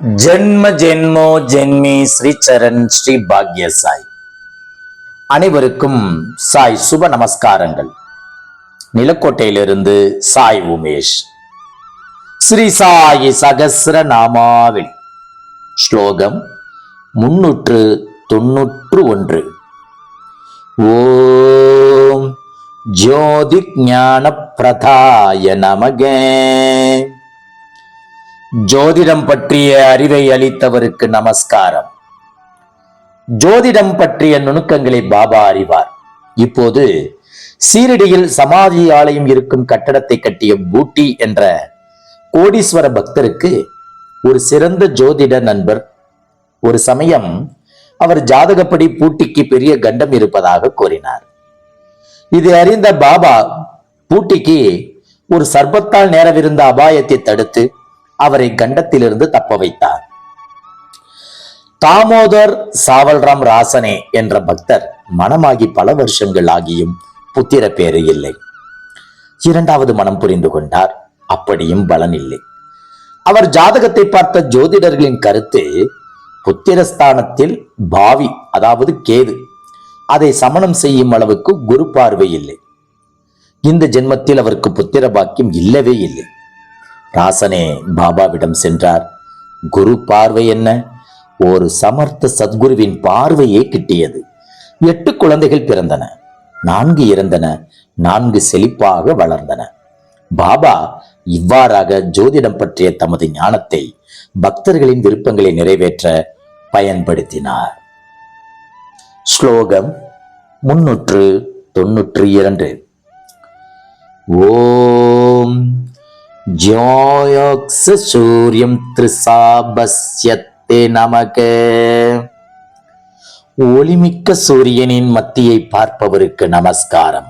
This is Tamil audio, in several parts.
ஜென்ம ஜென்மோ ஜென்மி ஸ்ரீ சரண் ஸ்ரீ பாக்ய சாய். அனைவருக்கும் சாய் சுப நமஸ்காரங்கள். நிலக்கோட்டையிலிருந்து சாய் உமேஷ். ஸ்ரீ சாயி சகசிர நாமாவில். ஸ்லோகம் முன்னூற்று தொன்னூற்று ஒன்று. ஓம் ஜோதி ஞான பிரதாய நமகே. ஜோதிடம் பற்றிய அறிவை அளித்தவருக்கு நமஸ்காரம். ஜோதிடம் பற்றிய நுணுக்கங்களை பாபா அறிவார். இப்போது சீரடியில் சமாதி ஆலயம் இருக்கும் கட்டடத்தை கட்டிய பூட்டி என்ற கோடீஸ்வர பக்தருக்கு ஒரு சிறந்த ஜோதிட நண்பர். ஒரு சமயம் அவர் ஜாதகப்படி பூட்டிக்கு பெரிய கண்டம் இருப்பதாக கூறினார். இது அறிந்த பாபா பூட்டிக்கு ஒரு சர்பத்தால் நேரவிருந்த அபாயத்தை தடுத்து அவரை கண்டத்திலிருந்து தப்ப வைத்தார். தாமோதர் சாவல்ராம் ராசனே என்ற பக்தர் மனமாகி பல வருஷங்கள் ஆகியும் புத்திர பேறு இல்லை. இரண்டாவது மனம் புரிந்து கொண்டார். அப்படியும் பலன் இல்லை. அவர் ஜாதகத்தை பார்த்த ஜோதிடர்களின் கருத்து புத்திரஸ்தானத்தில் பாவி அதாவது கேது அதை சமணம் செய்யும் அளவுக்கு குரு பார்வை இல்லை. இந்த ஜென்மத்தில் அவருக்கு புத்திர பாக்கியம் இல்லவே இல்லை. ராசனே பாபாவிடம் சென்றார். குரு பார்வை என்ன? ஒரு சமர்த்த சத்குருவின் பார்வையே கிட்டியது. எட்டு குழந்தைகள் பிறந்தன. நான்கு இறந்தன. நான்கு செழிப்பாக வளர்ந்தன. பாபா இவ்வாறாக ஜோதிடம் பற்றிய தமது ஞானத்தை பக்தர்களின் விருப்பங்களை நிறைவேற்ற பயன்படுத்தினார். ஸ்லோகம் முன்னூற்று தொன்னூற்று இரண்டு. ஓ ஜோயோக்ஸ சூரியம் திரிசாபஸ்யத்தே நமக. ஒளிமிக்க சூரியனின் மத்தியை பார்ப்பவருக்கு நமஸ்காரம்.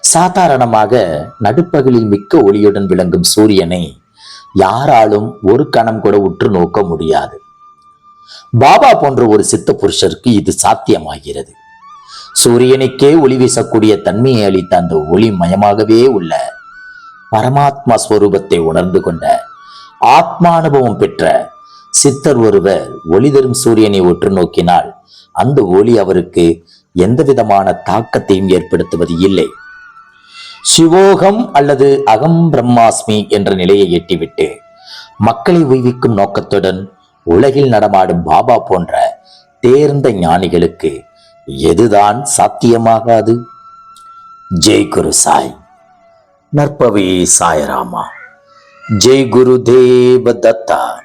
சாதாரணமாக நடுப்பகலில் மிக்க ஒளியுடன் விளங்கும் சூரியனை யாராலும் ஒரு கணம் கூட உற்று நோக்க முடியாது. பாபா போன்ற ஒரு சித்த புருஷருக்கு இது சாத்தியமாகிறது. சூரியனுக்கே ஒளி வீசக்கூடிய தன்மையை அளித்த அந்த ஒளி மயமாகவே உள்ள பரமாத்மா ஸ்வரூபத்தை உணர்ந்து கொண்ட ஆத்மானுபவம் பெற்ற சித்தர் ஒருவர் ஒளி தரும் சூரியனை உற்று நோக்கினால் அந்த ஒளி அவருக்கு எந்த விதமான தாக்கத்தையும் ஏற்படுத்துவது இல்லை. சிவோகம் அல்லது அகம் பிரம்மாஸ்மி என்ற நிலையை எட்டிவிட்டு மக்களை உய்விக்கும் நோக்கத்துடன் உலகில் நடமாடும் பாபா போன்ற தேர்ந்த ஞானிகளுக்கு எதுதான் சாத்தியமாகாது? ஜெய் குரு சாய். நற்பவி சாயராமா. ஜெய் குரு தேவ தத்தா.